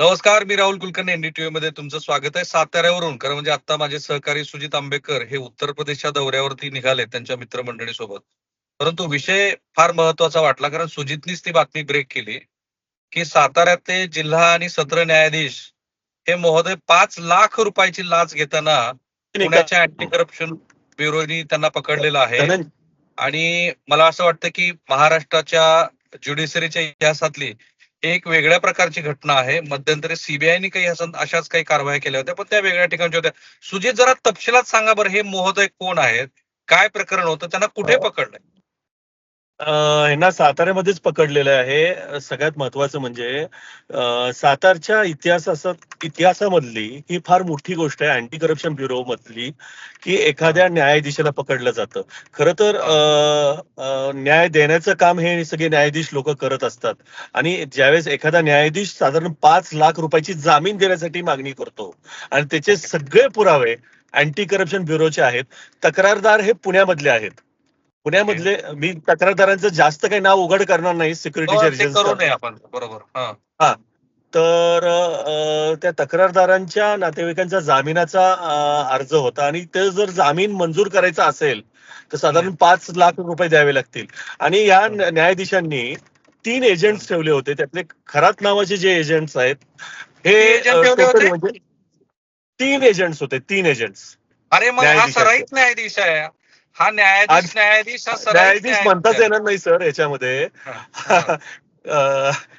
नमस्कार मी राहुल कुलकर्णी एनडीटीव्ही मध्ये तुमचं स्वागत आहे. साताऱ्यावरून खरं म्हणजे आता माझे सहकारी सुजित आंबेकर हे उत्तर प्रदेशच्या दौऱ्यावरती निघाले त्यांच्या मित्रमंडळीसोबत परंतु विषय फार महत्त्वाचा वाटला कारण सुजितनीच ती बातमी ब्रेक केली की साताऱ्यातले जिल्हा आणि सत्र न्यायाधीश हे महोदय पाच लाख रुपयाची लाच घेताना पुण्याच्या अँटी करप्शन ब्युरोनी त्यांना पकडलेलं आहे. आणि मला असं वाटतं की महाराष्ट्राच्या ज्युडिशरीच्या इतिहासातली एक वेगळ्या प्रकारची घटना आहे. मध्यंतरी सीबीआयने काही असं अशाच काही कारवाया केल्या होत्या पण त्या वेगळ्या ठिकाणच्या होत्या. सुजित जरा तपशिलात सांगा बरं हे महोदय कोण आहेत? काय प्रकरण होतं? त्यांना कुठे पकडलंय? यांना ह्यांना साताऱ्यामध्येच पकडलेलं आहे. सगळ्यात महत्वाचं म्हणजे सातारच्या इतिहासात इतिहासामधली ही फार मोठी गोष्ट आहे अँटी करप्शन ब्युरो मधली की एखाद्या न्यायाधीशाला पकडलं जातं. खरं तर न्याय देण्याचं काम हे सगळे न्यायाधीश लोक करत असतात. आणि ज्यावेळेस एखादा न्यायाधीश साधारण पाच लाख रुपयाची जामीन देण्यासाठी मागणी करतो आणि त्याचे सगळे पुरावे अँटी करप्शन ब्युरोचे आहेत तक्रारदार हे पुण्यामधले आहेत. पुण्यामधले मी तक्रारदारांचं जास्त काही नाव उघड करणार नाही सिक्युरिटीच्या हो, आपण. बरोबर. हा. तर त्या तक्रारदारांच्या नातेवाईकांचा जामिनाचा अर्ज होता आणि ते जर जामीन मंजूर करायचा असेल तर साधारण पाच लाख रुपये द्यावे लागतील. आणि या न्या- न्यायाधीशांनी तीन एजंट्स ठेवले होते. त्यातले खरात नावाचे जे एजंट्स आहेत हे? म्हणजे तीन एजंट्स होते तीन एजंट्स अरे मग हा. सराईत न्यायाधीश आहे. हा न्यायाधीश न्यायाधीश हा न्यायाधीश म्हणताच. येणार नाही सर याच्यामध्ये हा, हा.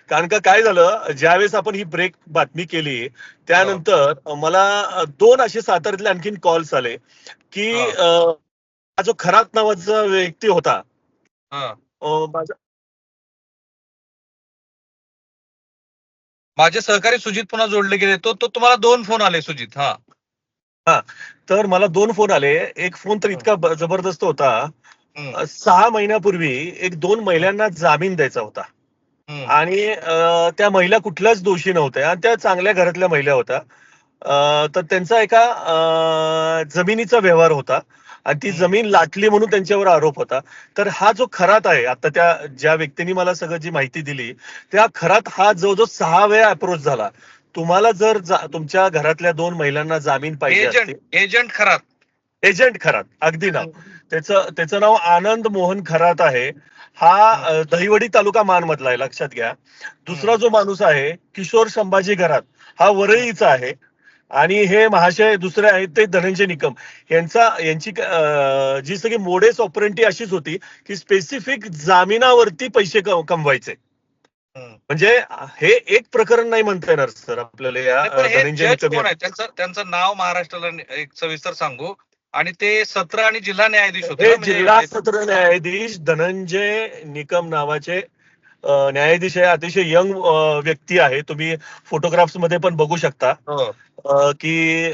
कारण का काय झालं ज्यावेळेस आपण ही ब्रेक बातमी केली त्यानंतर मला दोन असे साताऱ्यातले आणखीन कॉल्स आले की हा. हा जो खरात नावाचा व्यक्ती होता हा. माझे सहकारी सुजित पुन्हा जोडले गेले तो तो तुम्हाला दोन फोन आले सुजित हा तर मला दोन फोन आले. एक फोन तर इतका जबरदस्त होता. सहा महिन्यापूर्वी एक दोन महिलांना जामीन द्यायचा होता. आणि त्या महिला कुठल्याच दोषी नव्हत्या आणि त्या चांगल्या घरातल्या महिला होत्या. तर त्यांचा एका जमिनीचा व्यवहार होता आणि ती. जमीन लाटली म्हणून त्यांच्यावर आरोप होता. तर हा जो खरात आहे आता त्या ज्या व्यक्तीने मला सगळं जी माहिती दिली त्या खरात हा जवळजवळ सहा वेळा अप्रोच झाला. तुम्हाला जर तुमच्या घरातल्या दोन महिलांना जामीन पाहिजे एजंट खरात. एजंट खरात अगदी नाव त्याचं त्याचं नाव आनंद मोहन खरात आहे. हा दहिवडी तालुका मान मधला आहे लक्षात घ्या. दुसरा जो माणूस आहे किशोर संभाजी घरात. हा वरळीचा आहे. आणि हे महाशय दुसरे आहेत ते धनंजय निकम. यांचा यांची जी सगळी मोडेस ऑपरेंटी अशीच होती की स्पेसिफिक जामिनावरती पैसे कमवायचे. म्हणजे हे एक प्रकरण नाही म्हणता येणार सर आपल्याला या हे त्यांचं त्यांचं नाव महाराष्ट्राला एक सविस्तर सांगू. आणि ते सत्र आणि जिल्हा न्यायाधीश होते म्हणजे- जिल्हा सत्र न्यायाधीश धनंजय निकम नावाचे न्यायाधीश आहे अतिशय यंग व्यक्ती आहे. तुम्ही फोटोग्राफ्समध्ये पण बघू शकता. हो. की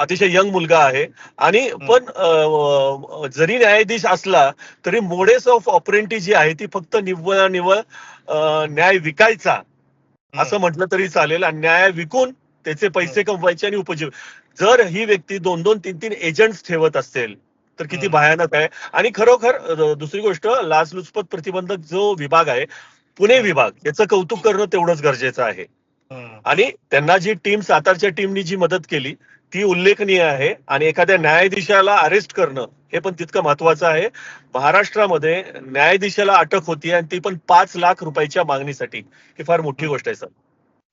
अतिशय यंग मुलगा आहे. आणि पण जरी न्यायाधीश असला तरी मोडेस ऑफ ऑपरेंटी जी आहे ती फक्त निव्वळ निव्वळ न्याय विकायचा. असं म्हटलं तरी चालेल. आणि न्याय विकून त्याचे पैसे कमवायचे आणि उपजीव जर ही व्यक्ती दोन दोन तीन तीन एजंट्स ठेवत असेल तर किती. भयानक आहे. आणि खरोखर दुसरी गोष्ट लाचलुचपत प्रतिबंधक जो विभाग आहे पुणे विभाग याचं कौतुक करणं तेवढंच गरजेचं आहे. आणि त्यांना जी टीम सातारच्या टीमनी जी मदत केली ती उल्लेखनीय आहे. आणि एखाद्या न्यायाधीशाला अरेस्ट करणं हे पण तितकं महत्वाचं आहे. महाराष्ट्रामध्ये न्यायाधीशाला अटक होती आणि ती पण पाच लाख रुपयाच्या मागणीसाठी. ही फार मोठी गोष्ट आहे सर.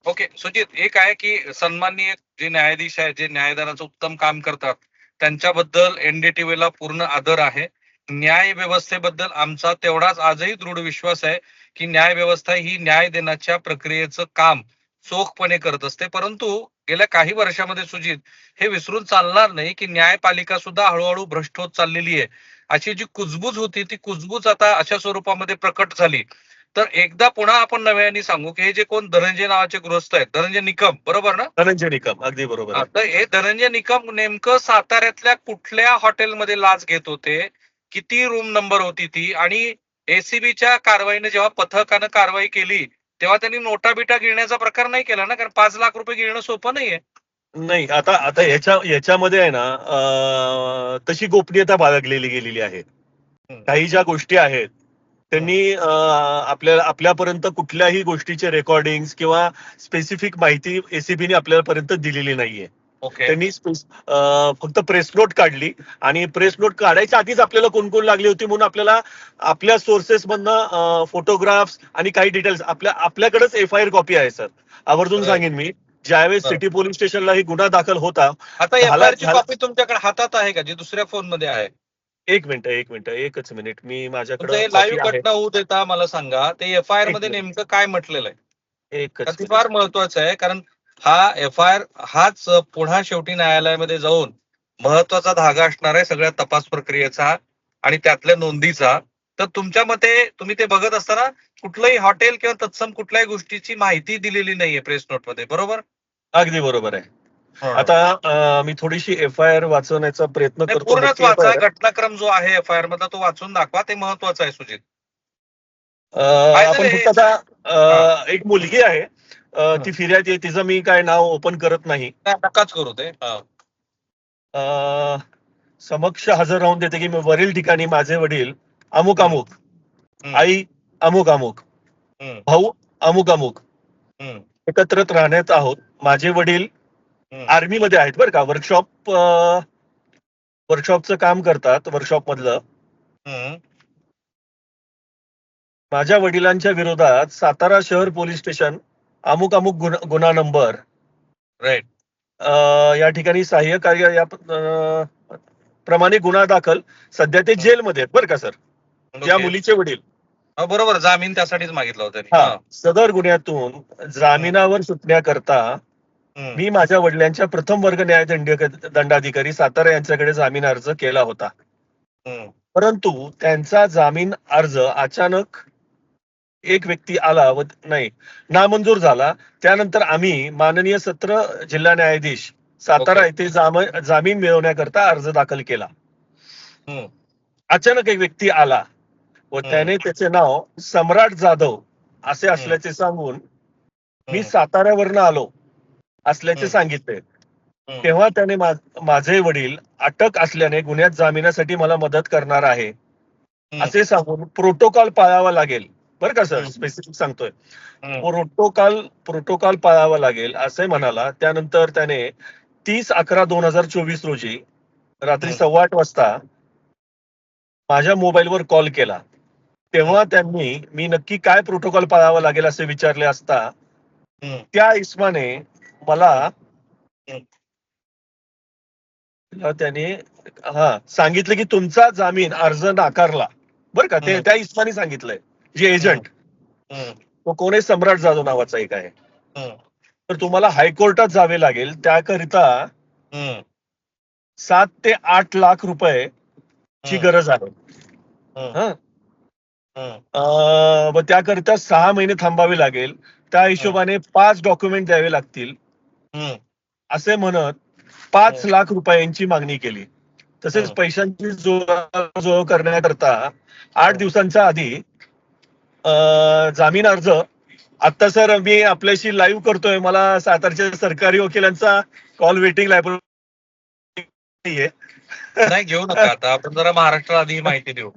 ओके सुजित एक आहे की सन्माननीय जे न्यायाधीश आहेत जे न्यायदानाचं उत्तम काम करतात त्यांच्याबद्दल एनडीटीव्हीला पूर्ण आदर आहे. न्याय व्यवस्थेबद्दल आमचा तेवढाच आजही दृढ विश्वास आहे की न्याय व्यवस्था ही न्याय देण्याच्या प्रक्रियेचं काम चोखपणे करत असते. परंतु गेल्या काही वर्षामध्ये सुजित हे विसरून चालणार नाही की न्यायपालिका सुद्धा हळूहळू भ्रष्ट होत चाललेली आहे. अशी जी कुजबूज होती ती कुजबूज आता अशा स्वरूपामध्ये प्रकट झाली. तर एकदा पुन्हा आपण नव्याने सांगू की हे जे कोण धनंजय नावाचे गृहस्थ आहेत धनंजय निकम बरोबर ना? धनंजय निकम अगदी बरोबर. आता हे धनंजय निकम नेमकं साताऱ्यातल्या कुठल्या हॉटेलमध्ये लाच घेत होते? किती रूम नंबर होती ती? आणि एसीबीच्या कारवाईने जेव्हा पथकानं कारवाई केली तेव्हा त्यांनी नोटा बिटा गिळण्याचा प्रकार नाही केला ना? कारण पाच लाख रुपये गिळणं सोपं नाहीये. नाही आता आता याच्या याच्यामध्ये आहे ना तशी गोपनीयता बाळगलेली गेलेली आहे. काही ज्या गोष्टी आहेत त्यांनी आपल्या आपल्यापर्यंत कुठल्याही गोष्टीचे रेकॉर्डिंग किंवा स्पेसिफिक माहिती एसीबीने आपल्यापर्यंत दिलेली नाहीये. त्यांनी फक्त प्रेस नोट काढली आणि प्रेस नोट काढायच्या आधीच आपल्याला कोण कोण लागली होती म्हणून आपल्याला आपल्या सोर्सेस मधनं फोटोग्राफ्स आणि काही डिटेल्स आपल्या आपल्याकडेच एफ आय आर कॉपी आहे सर आवर्जून. सांगेन मी. ज्यावेळेस. सिटी पोलीस स्टेशनला ही गुन्हा दाखल होता आता कॉपी तुमच्याकडे हातात आहे का जी दुसऱ्या फोनमध्ये आहे? एक मिनिट एक मिनिट एकच मिनिट. मी माझ्याकडे लाईव्ह घटना होऊ देता मला सांगा ते एफ आय आरमध्ये. नेमकं काय म्हटलेलं आहे? ते. फार महत्वाचं आहे कारण हा एफ आय आर हाच पुन्हा शेवटी न्यायालयामध्ये जाऊन महत्त्वाचा धागा असणार आहे सगळ्या तपास प्रक्रियेचा आणि त्यातल्या नोंदीचा. तर तुमच्या मते तुम्ही ते बघत असताना कुठलंही हॉटेल किंवा तत्सम कुठल्याही गोष्टीची माहिती दिलेली नाहीये प्रेस नोटमध्ये बरोबर? अगदी बरोबर आहे. आता मी थोडीशी एफ आय आर वाचवण्याचा प्रयत्न करतो. पूर्णच वाचा. घटनाक्रम जो आहे एफ आय आर मधला तो वाचून दाखवा. ते महत्वाचं आहे सुजित. आपण? फक्त आता एक मुलगी आहे. ती फिर्याद आहे. तिचं मी काय नाव ओपन करत नाही. नकाच करू ते समक्ष हजर राहून देते की मी वरील ठिकाणी माझे वडील अमुक अमुक. आई अमुक अमुक भाऊ अमुक अमुक एकत्रित राहण्यात आहोत. माझे वडील आर्मी मध्ये आहेत बरं का. वर्कशॉप वर्कशॉपचं काम करतात वर्कशॉप मधलं. माझ्या वडिलांच्या विरोधात सातारा शहर पोलीस स्टेशन अमुक अमुक गुन्हा नंबर राईट या ठिकाणी सहाय्य कार्य या प्रमाणे गुन्हा दाखल. सध्या ते जेलमध्ये आहेत बरं का सर? त्या ओके. मुलीचे वडील. बरोबर. जामीन त्यासाठीच मागितला होता. सदर गुन्ह्यातून जामिनावर सुटण्याकरता. मी माझ्या वडिलांच्या प्रथम वर्ग न्यायदंड दंडाधिकारी सातारा यांच्याकडे जामीन अर्ज केला होता. परंतु त्यांचा जामीन अर्ज अचानक एक व्यक्ती आला व नाही नामंजूर झाला त्यानंतर आम्ही माननीय सत्र जिल्हा न्यायाधीश सातारा. येथे जाम- जामीन मिळवण्याकरता अर्ज दाखल केला. अचानक एक व्यक्ती आला व. त्याने त्याचे नाव सम्राट जाधव असे असल्याचे सांगून मी. साताऱ्यावरनं आलो असल्याचे. सांगितले. तेव्हा त्याने माझे वडील अटक असल्याने गुन्ह्यात जामिनासाठी मला मदत करणार आहे. असे सांगून प्रोटोकॉल पाळावा लागेल बरं का सर. स्पेसिफिक सांगतोय. प्रोटोकॉल प्रोटोकॉल पाळावा लागेल असे म्हणाला त्यानंतर त्याने तीस अकरा दोन हजार चोवीस रोजी रात्री. सव्वा आठ वाजता माझ्या मोबाईलवर कॉल केला तेव्हा त्यांनी मी नक्की काय प्रोटोकॉल पाळावा लागेल असे विचारले असता. त्या इस्माने मला त्याने हा सांगितलं की तुमचा जामीन अर्ज नाकारला बरं का ते. त्या इस्माने सांगितलंय जे एजंट. तो कोणी सम्राट जाधव नावाचा एक आहे. तर तुम्हाला हायकोर्टात जावे लागेल त्याकरिता. सात ते आठ लाख रुपये ची. गरज आहे. हं. त्याकरिता सहा महिने थांबावे लागेल त्या हिशोबाने पाच डॉक्युमेंट द्यावे लागतील. असे म्हणत पाच. लाख रुपयांची मागणी केली तसेच. पैशांची जुळवाजुळव करण्याकरता आठ. दिवसांच्या आधी जामीन अर्ज आता सर मी आपल्याशी लाईव्ह करतोय मला सातारच्या सरकारी वकिलांचा कॉल वेटिंग लायब्ररी नाही घेऊ नका आता आपण जरा महाराष्ट्राला आधी माहिती देऊ.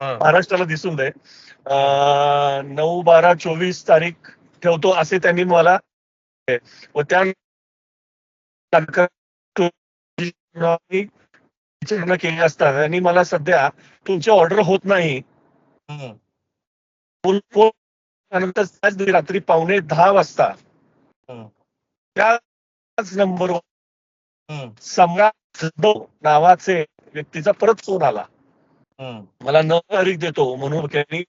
महाराष्ट्राला दिसून दे नऊ बारा चोवीस तारीख ठेवतो असे त्यांनी मला व त्या केली असता आणि मला सध्या तुमची ऑर्डर होत नाही त्यानंतर रात्री पावणे दहा वाजता. त्याच नंबरवर हम्म. सम्राट जाधव नावाचे व्यक्तीचा परत फोन आला. मला नऊ तारीख देतो म्हणून त्यांनी.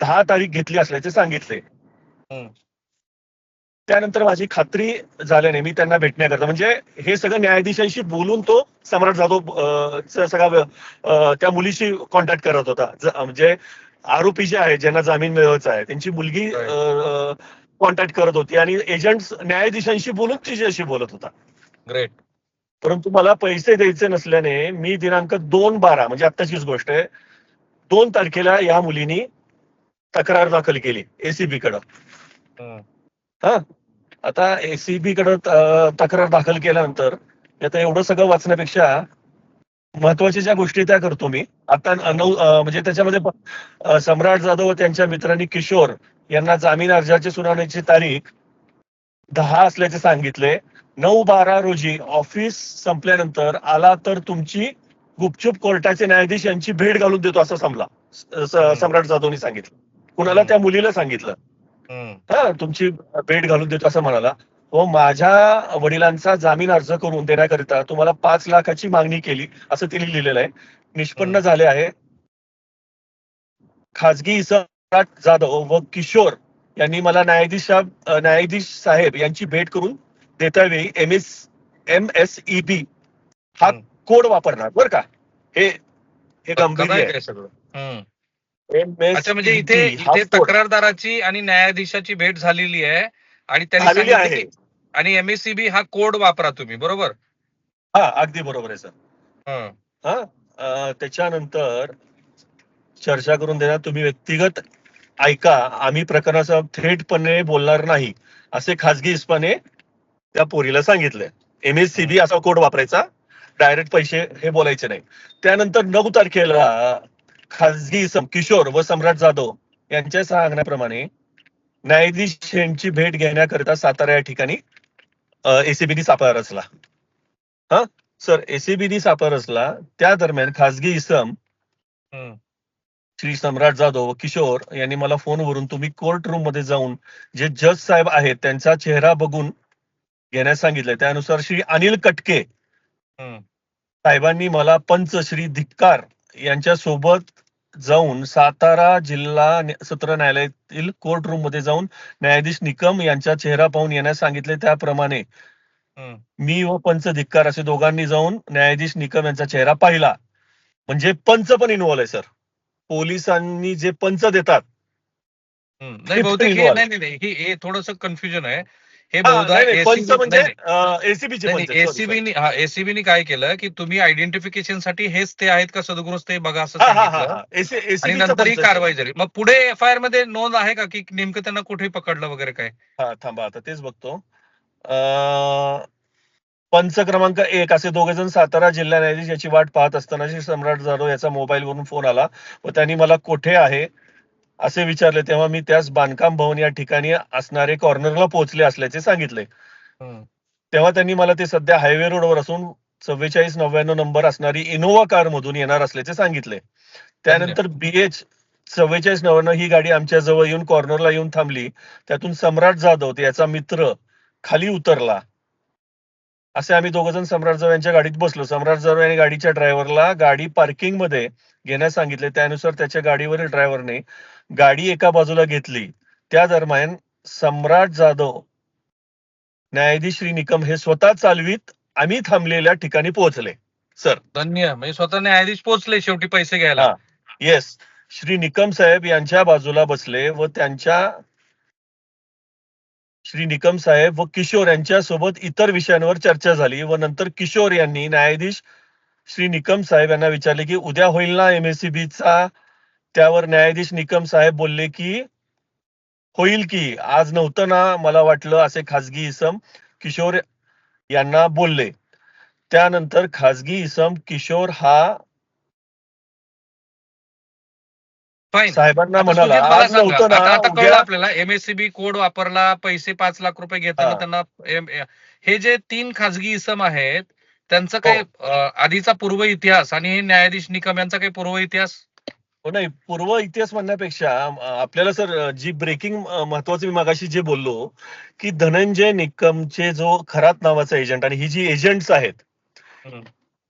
दहा तारीख घेतली असल्याचे सांगितले. त्यानंतर माझी खात्री झाल्याने मी त्यांना भेटण्याकरता म्हणजे हे सगळं न्यायाधीशांशी बोलून तो सम्राट जाधव सगळा त्या मुलीशी कॉन्टॅक्ट करत होता. म्हणजे आरोपी जे आहे ज्यांना जामीन मिळवायचा आहे त्यांची मुलगी. कॉन्टॅक्ट करत होती आणि एजंट न्यायाधीशांशी बोलून तिच्याशी बोलत होता. ग्रेट परंतु मला पैसे द्यायचे नसल्याने मी दिनांक दोन बारा म्हणजे आत्ताचीच गोष्ट आहे दोन तारखेला या मुलीनी तक्रार दाखल केली एसीबी कडं. हा? आता एसीबी कडे तक्रार दाखल केल्यानंतर आता एवढं सगळं वाचण्यापेक्षा महत्त्वाच्या ज्या गोष्टी त्या करतो मी. आता नऊ म्हणजे त्याच्यामध्ये सम्राट जाधव व त्यांच्या मित्रांनी किशोर यांना जामीन अर्जाची सुनावणीची तारीख दहा असल्याचे सांगितले. नऊ बारा रोजी ऑफिस संपल्यानंतर आला तर तुमची गुपचूप कोर्टाचे न्यायाधीश यांची भेट घालून देतो असं समला सम्राट जाधवनी सांगितलं. कुणाला त्या मुलीला सांगितलं. हा तुमची भेट घालून देतो असं म्हणाला. व माझ्या वडिलांचा जामीन अर्ज करून देण्याकरिता तुम्हाला पाच लाखाची मागणी केली असं तिने लिहिलेलं आहे. निष्पन्न. झाले आहे. खाजगी सम्राट जाधव व किशोर यांनी मला न्यायाधीश साहेब- न्यायाधीश साहेब यांची भेट करून देता वेळी M S M S E B हा. कोड वापरणार बरं का? हे हे गंभीर आहे. सगळं? अच्छा म्हणजे इथे इथे तक्रारदाराची आणि न्यायाधीशाची भेट झालेली आहे आणि त्यांनी आहे. आणि एमएससीबी हा कोड वापरा तुम्ही बरोबर? हा अगदी बरोबर आहे सर. हं. हा त्याच्यानंतर चर्चा करून देणार तुम्ही व्यक्तिगत ऐका आम्ही प्रकरणाचा थेटपणे बोलणार नाही असे इस्पाने त्या पोरीला सांगितले एमएससीबी असा कोड वापरायचा डायरेक्ट पैसे हे बोलायचे नाही. त्यानंतर नऊ तारखेला खाजगी इसम किशोर व सम्राट जाधव यांच्या सांगण्याप्रमाणे न्यायाधीश यांची भेट घेण्याकरिता सातारा या ठिकाणी एसीबीनी सापळा रचला हा सर एसीबीनी सापळा रचला त्या दरम्यान खाजगी इसम. श्री सम्राट जाधव व किशोर यांनी मला फोनवरून तुम्ही कोर्ट रूममध्ये जाऊन जे जज साहेब आहेत त्यांचा चेहरा बघून घेण्यास सांगितले त्यानुसार श्री अनिल कटके. साहेबांनी मला पंच श्री धिक्कार यांच्या सोबत जाऊन सातारा जिल्हा सत्र न्यायालयातील कोर्ट रूममध्ये जाऊन न्यायाधीश निकम यांचा चेहरा पाहून येण्यास सांगितले त्याप्रमाणे. मी व पंच धिक्कार असे दोघांनी जाऊन न्यायाधीश निकम यांचा चेहरा पाहिला म्हणजे पंच पण इन्व्हॉल्व आहे सर पोलिसांनी जे पंच देतात. नाही बहुतेक involved. नाही नाही नाही हे थोडंसं कन्फ्युजन आहे हे बहुधा पंच ACB म्हणजे. एसीबीचे. एसीबीनी हा एसीबीनी काय केलं की तुम्ही आयडेंटिफिकेशनसाठी हेच ते आहेत का सदगृहस्थ हे बघा असं आणि नंतर ही. कारवाई झाली मग पुढे एफ आय आरमध्ये नोंद आहे का की नेमकं त्यांना कुठे पकडलं वगैरे काय हा थांबा आता तेच बघतो पंच क्रमांक एक असे दोघे जण सातारा जिल्हा न्यायाधीश याची वाट पाहत असताना श्री सम्राट जाधव याचा मोबाईल वरून फोन आला व त्यांनी मला कुठे आहे असे विचारले तेव्हा मी त्यास बांधकाम भवन या ठिकाणी असणारे कॉर्नरला पोहोचले असल्याचे सांगितले. तेव्हा त्यांनी मला ते सध्या हायवे रोडवर असून चव्वेचाळीस नव्याण्णव नंबर असणारी इनोव्हा कार मधून येणार असल्याचे सांगितले. त्यानंतर बीएच चव्वेचाळीस नव्याण्णव ही गाडी आमच्या जवळ येऊन कॉर्नरला येऊन थांबली. त्यातून सम्राट जाधव याचा मित्र खाली उतरला. असे आम्ही दोघ जण सम्राट जाधव यांच्या गाडीत बसलो. सम्राट जाधव यांनी गाडीच्या ड्रायव्हरला गाडी पार्किंगमध्ये घेण्यास सांगितले. त्यानुसार त्याच्या गाडीवरील ड्रायव्हरने गाडी एका बाजूला घेतली. त्या दरम्यान सम्राट जाधव न्यायाधीश श्री निकम हे स्वतः चालवीत. आम्ही थांबलेल्या ठिकाणी पोहोचले. सर धन्य. म्हणजे स्वतः न्यायाधीश पोहोचले शेवटी पैसे घ्यायला. येस श्री निकम साहेब यांच्या बाजूला बसले व त्यांच्या श्री निकम साहेब व किशोर यांच्या सोबत इतर विषयांवर चर्चा झाली व नंतर किशोर यांनी न्यायाधीश श्री निकम साहेब यांना विचारले की उद्या होईल ना MSCB चा त्यावर न्यायाधीश निकम साहेब बोलले की होईल की आज नव्हतं ना मला वाटलं असे खाजगी इसम किशोर यांना बोलले. त्यानंतर खाजगी इसम किशोर हा साहेबांना म्हणाला आज नव्हतं ना आता कळलं आपल्याला. एमएससीबी कोड वापरला पैसे पाच लाख रुपये घेताना हा. त्यांना हे जे तीन खाजगी इसम आहेत त्यांचं काही अं, आधीचा पूर्व इतिहास आणि हे न्यायाधीश निकम यांचा काही पूर्व इतिहास हो नाही पूर्व इतिहास म्हणण्यापेक्षा आपल्याला सर जी ब्रेकिंग महत्वाचं मी मागाशी जे बोललो की धनंजय निकमचे जो खरात नावाचा एजंट आणि ही जी एजंट्स आहेत.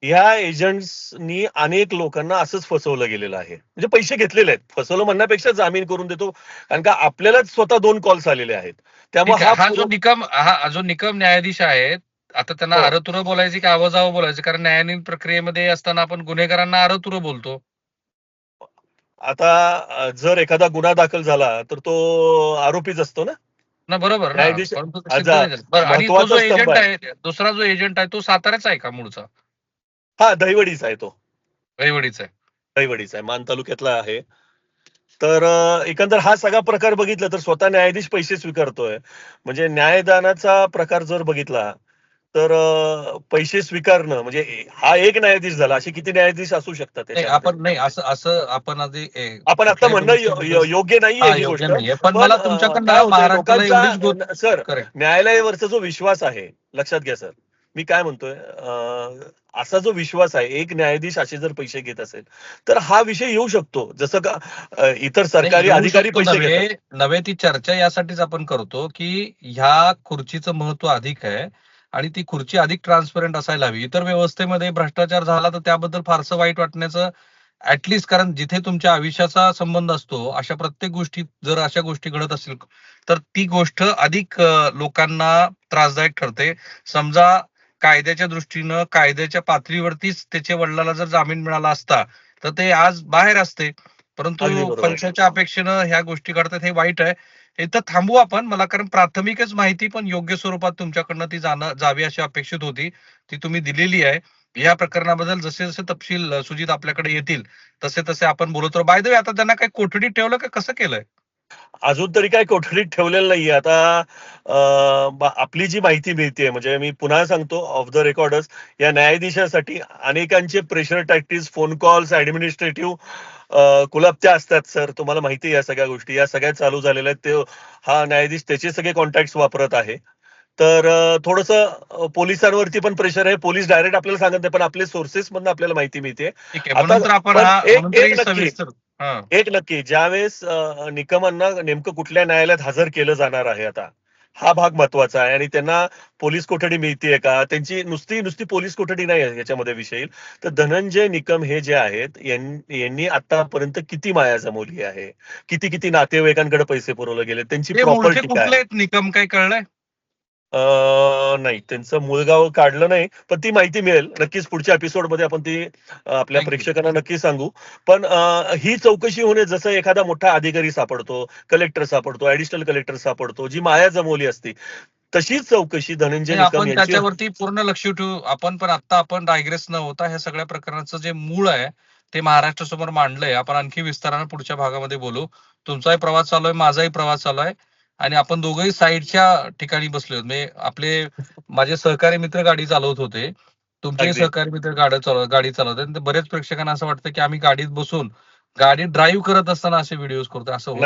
ह्या एजंट्सनी अनेक लोकांना असंच फसवलं गेलेलं आहे म्हणजे पैसे घेतलेले आहेत फसवलं म्हणण्यापेक्षा जामीन करून देतो कारण का आपल्यालाच स्वतः दोन कॉल्स आलेले आहेत त्यामुळे. हा जो निकम हा जो निकम न्यायाधीश आहेत आता त्यांना हो. आरतुर बोलायचे की आवाजावं बोलायचं कारण न्यायालयीन प्रक्रियेमध्ये असताना आपण गुन्हेगारांना आरतुर बोलतो आता जर एखादा गुन्हा दाखल झाला तर तो आरोपीच असतो ना? ना बरोबर दुसरा जो एजंट आहे तो साताऱ्याचा आहे का मूळचा? हा दहिवडीचा आहे तो. रहिवडीचा आहे. दहिवडीचा आहे मान तालुक्यातला आहे. तर एकंदर हा सगळा प्रकार बघितला तर स्वतः न्यायाधीश पैसे स्वीकारतोय. म्हणजे न्यायदानाचा प्रकार जर बघितला तर पैसे स्वीकारणं म्हणजे हा एक न्यायाधीश झाला असे किती न्यायाधीश असू शकतात? आपण नाही असं असं आपण आधी आपण आता म्हणणं योग्य नाहीये पण मला तुमच्याकडनं सर न्यायालयावरचा जो विश्वास आहे लक्षात घ्या सर. मी काय म्हणतोय असा जो विश्वास आहे एक न्यायाधीश असे जर पैसे घेत असेल तर हा विषय येऊ शकतो. जसं का इतर सरकारी अधिकारी पैसे नव्हे ती चर्चा यासाठीच आपण करतो की ह्या खुर्चीचं महत्त्व अधिक आहे. आणि ती खुर्ची अधिक ट्रान्सपरंट असायला हवी. इतर व्यवस्थेमध्ये भ्रष्टाचार झाला तर त्याबद्दल फारसं वाईट वाटण्याचं ऍटलिस्ट कारण जिथे तुमच्या आयुष्याचा संबंध असतो अशा प्रत्येक गोष्टीत जर अशा गोष्टी घडत असतील तर ती गोष्ट अधिक लोकांना त्रासदायक ठरते. समजा कायद्याच्या दृष्टीनं कायद्याच्या पातळीवरतीच त्याच्या वडिलाला जर जामीन मिळाला असता तर ते आज बाहेर असते. परंतु. पैशाच्या अपेक्षेनं ह्या गोष्टी घडतात हे वाईट आहे. इथं थांबू आपण. मला कारण प्राथमिकच माहिती पण योग्य स्वरूपात तुमच्याकडनं ती जाणं जावी अशी अपेक्षित होती. ती तुम्ही दिलेली आहे. या प्रकरणाबद्दल जसे जसे तपशील सुजित आपल्याकडे येतील तसे तसे आपण बोलत राहू. बाय द वे आता त्यांना काही कोठडीत ठेवलं का? कसं केलंय? अजून तरी काय कोठडीत ठेवलेलं नाहीये. आता आपली जी माहिती मिळते म्हणजे मी पुन्हा सांगतो ऑफ द रेकॉर्डर्स या न्यायाधीशासाठी अनेकांचे pressure tactics phone calls administrative कुलपत्या असतात सर तुम्हाला माहिती या सगळ्या गोष्टी. या सगळ्या चालू झालेल्या आहेत. ते हा न्यायाधीश त्याचे सगळे कॉन्टॅक्ट वापरत आहे. तर थोडस पोलिसांवरती पण प्रेशर आहे. पोलीस डायरेक्ट आपल्याला सांगत नाही पण आपले सोर्सेस मधून आपल्याला माहिती मिळते. हा. एक- नक्की. ज्यावेळेस निकमांना नेमकं कुठल्या न्यायालयात हजर केलं जाणार आहे आता हा भाग महत्त्वाचा आहे. आणि त्यांना पोलीस कोठडी मिळतीये का? त्यांची नुसती नुसती पोलीस कोठडी नाही आहे याच्यामध्ये विषय. तर धनंजय निकम हे जे आहेत यांनी आतापर्यंत किती माया जमवली आहे? किती किती नातेवाईकांकडे पैसे पुरवले गेले? त्यांची प्रॉपर्टी निकम काय कळलंय? नाही त्यांचं मूळगाव काढलं नाही पण ती माहिती मिळेल. नक्कीच पुढच्या एपिसोडमध्ये आपण ती आपल्या. प्रेक्षकांना नक्की सांगू. पण ही चौकशी होणे जसं एखादा मोठा अधिकारी सापडतो कलेक्टर सापडतो ऍडिशनल कलेक्टर सापडतो जी माया जमवली असती तशीच चौकशी धनंजय आपण यांची त्याच्यावरती पूर्ण लक्ष ठेवू. आपण पण आता आपण डायग्रेस न होता ह्या सगळ्या प्रकरणाचं जे मूळ आहे ते महाराष्ट्र समोर मांडलंय. आपण आणखी विस्तारानं पुढच्या भागामध्ये बोलू. तुमचाही प्रवास चालू आहे माझाही प्रवास चालू आहे. आणि आपण दोघंही साईडच्या ठिकाणी बसलो म्हणजे आपले माझे सहकारी मित्र गाडी चालवत होते. अगदी. सहकारी मित्र गाडी चालव गाडी चालवत आहेत. बरेच प्रेक्षकांना असं वाटतं की आम्ही गाडीत बसून गाडी ड्राईव्ह करत असताना असे व्हिडिओ करतो असं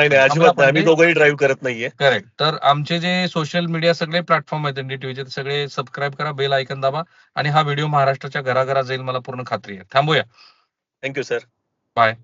ड्राईव्ह करत नाहीये. करेक्ट तर आमचे जे सोशल मीडिया सगळे प्लॅटफॉर्म आहेत एनडीटीव्हीचे सगळे सबस्क्राईब करा बेल आयकन दाबा आणि हा व्हिडिओ महाराष्ट्राच्या घराघरात जाईल मला पूर्ण खात्री आहे. थांबूया. Thank you sir bye